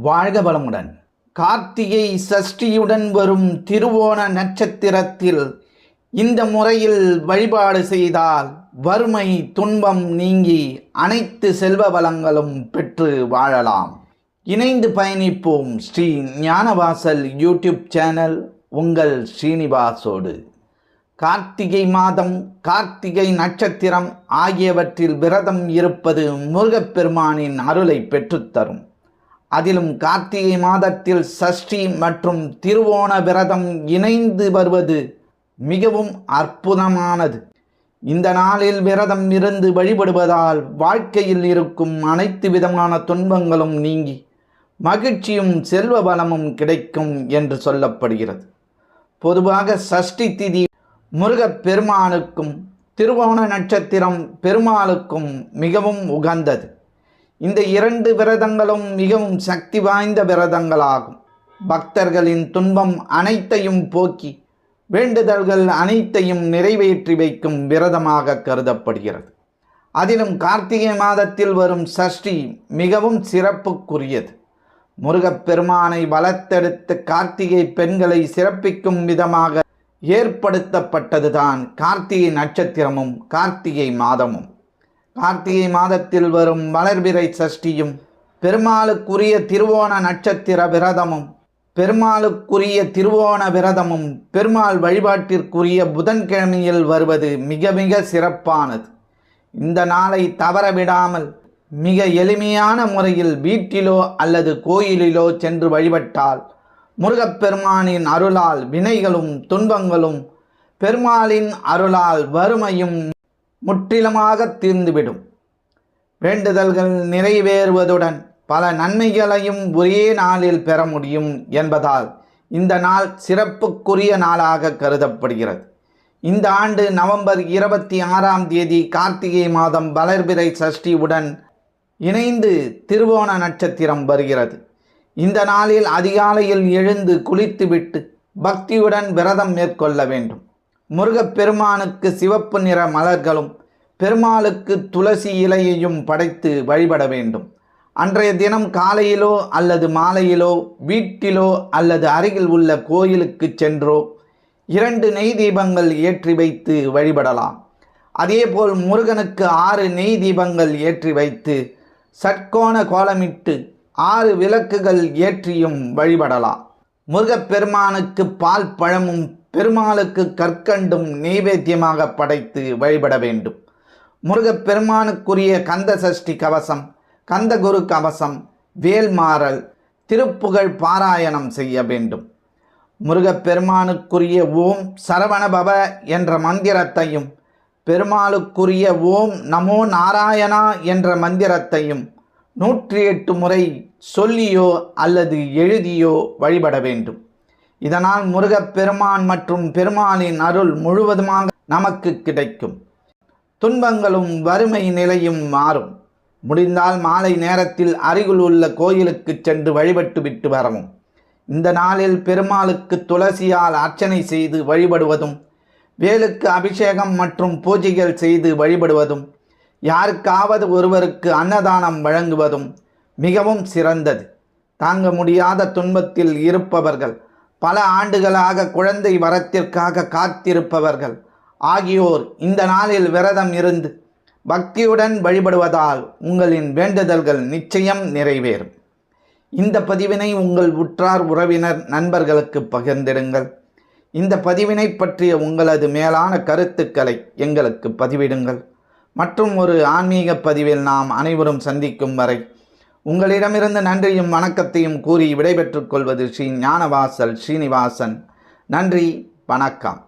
வாழ்க வளமுடன். கார்த்திகை சஷ்டியுடன் வரும் திருவோண நட்சத்திரத்தில் இந்த முறையில் வழிபாடு செய்தால் வறுமை துன்பம் நீங்கி அனைத்து செல்வ வளங்களும் பெற்று வாழலாம். இணைந்து பயணிப்போம் ஸ்ரீ ஞானவாசல் யூடியூப் சேனல் உங்கள் ஸ்ரீனிவாசோடு. கார்த்திகை மாதம் கார்த்திகை நட்சத்திரம் ஆகியவற்றில் விரதம் இருப்பது முருகப்பெருமானின் அருளை பெற்றுத்தரும். அதிலும் கார்த்திகை மாதத்தில் சஷ்டி மற்றும் திருவோண விரதம் இணைந்து வருவது மிகவும் அற்புதமானது. இந்த நாளில் விரதம் இருந்து வழிபடுவதால் வாழ்க்கையில் இருக்கும் அனைத்து விதமான துன்பங்களும் நீங்கி மகிழ்ச்சியும் செல்வ பலமும் கிடைக்கும் என்று சொல்லப்படுகிறது. பொதுவாக சஷ்டி திதி முருகப் பெருமானுக்கும் திருவோண நட்சத்திரம் பெருமாளுக்கும் மிகவும் உகந்தது. இந்த இரண்டு விரதங்களும் மிகவும் சக்தி வாய்ந்த விரதங்களாகும். பக்தர்களின் துன்பம் அனைத்தையும் போக்கி வேண்டுதல்கள் அனைத்தையும் நிறைவேற்றி வைக்கும் விரதமாக கருதப்படுகிறது. அதிலும் கார்த்திகை மாதத்தில் வரும் சஷ்டி மிகவும் சிறப்புக்குரியது. முருகப்பெருமானை வளர்த்தெடுத்து கார்த்திகை பெண்களை சிறப்பிக்கும் விதமாக ஏற்படுத்தப்பட்டதுதான் கார்த்திகை நட்சத்திரமும் கார்த்திகை மாதமும். கார்த்திகை மாதத்தில் வரும் வளர்பிறை சஷ்டியும் பெருமாளுக்குரிய திருவோண நட்சத்திர விரதமும் பெருமாளுக்குரிய திருவோண விரதமும் பெருமாள் வழிபாட்டிற்குரிய புதன்கிழமையில் வருவது மிக மிக சிறப்பானது. இந்த நாளை தவறவிடாமல் மிக எளிமையான முறையில் வீட்டிலோ அல்லது கோயிலிலோ சென்று வழிபட்டால் முருகப்பெருமானின் அருளால் வினைகளும் துன்பங்களும் பெருமாளின் அருளால் வறுமையும் முற்றிலுமாக தீர்ந்துவிடும். வேண்டுதல்கள் நிறைவேறுவதுடன் பல நன்மைகளையும் ஒரே நாளில் பெற முடியும் என்பதால் இந்த நாள் சிறப்புக்குரிய நாளாக கருதப்படுகிறது. இந்த ஆண்டு நவம்பர் இருபத்தி ஆறாம் தேதி கார்த்திகை மாதம் வளர்பிறை சஷ்டியுடன் இணைந்து திருவோண நட்சத்திரம் வருகிறது. இந்த நாளில் அதிகாலையில் எழுந்து குளித்துவிட்டு பக்தியுடன் விரதம் மேற்கொள்ள வேண்டும். முருகப்பெருமானுக்கு சிவப்பு நிற மலர்களும் பெருமாளுக்கு துளசி இலையையும் படைத்து வழிபட வேண்டும். அன்றைய தினம் காலையிலோ அல்லது மாலையிலோ வீட்டிலோ அல்லது அருகில் உள்ள கோயிலுக்கு சென்றோ இரண்டு நெய் தீபங்கள் ஏற்றி வைத்து வழிபடலாம். அதேபோல் முருகனுக்கு ஆறு நெய் தீபங்கள் ஏற்றி வைத்து சட்கோண கோலமிட்டு ஆறு விளக்குகள் ஏற்றியும் வழிபடலாம். முருகப்பெருமானுக்கு பால் பழமும் பெருமாளுக்கு கற்கண்டும் நெய்வேத்தியமாக படைத்து வழிபட வேண்டும். முருகப்பெருமானுக்குரிய கந்த சஷ்டி கவசம் கந்தகுரு கவசம் வேல்மாறல் திருப்புகழ் பாராயணம் செய்ய வேண்டும். முருகப்பெருமானுக்குரிய ஓம் சரவணபவ என்ற மந்திரத்தையும் பெருமாளுக்குரிய ஓம் நமோ நாராயணா என்ற மந்திரத்தையும் நூற்றி எட்டு முறை சொல்லியோ அல்லது எழுதியோ வழிபட வேண்டும். இதனால் முருகப்பெருமான் மற்றும் பெருமாளின் அருள் முழுவதுமாக நமக்கு கிடைக்கும். துன்பங்களும் வறுமை நிலையும் மாறும். முடிந்தால் மாலை நேரத்தில் அருகில் உள்ள கோயிலுக்கு சென்று வழிபட்டு விட்டு வரவும். இந்த நாளில் பெருமாளுக்கு துளசியால் அர்ச்சனை செய்து வழிபடுவதும் வேலுக்கு அபிஷேகம் மற்றும் பூஜைகள் செய்து வழிபடுவதும் யாருக்காவது ஒருவருக்கு அன்னதானம் வழங்குவதும் மிகவும் சிறந்தது. தாங்க முடியாத துன்பத்தில் இருப்பவர்கள் பல ஆண்டுகளாக குழந்தை வரத்திற்காக காத்திருப்பவர்கள் ஆகியோர் இந்த நாளில் விரதம் இருந்து பக்தியுடன் வழிபடுவதால் உங்களின் வேண்டுதல்கள் நிச்சயம் நிறைவேறும். இந்த பதிவினை உங்கள் உற்றார் உறவினர் நண்பர்களுக்கு பகிர்ந்திடுங்கள். இந்த பதிவினை பற்றிய உங்களது மேலான கருத்துக்களை எங்களுக்கு பதிவிடுங்கள். மற்றும் ஒரு ஆன்மீக பதிவில் நாம் அனைவரும் சந்திக்கும் வரை உங்களிடமிருந்து நன்றியும் வணக்கத்தையும் கூறி விடைபெற்றுக் கொள்வது ஸ்ரீ ஞானவாசல் ஸ்ரீனிவாசன். நன்றி வணக்கம்.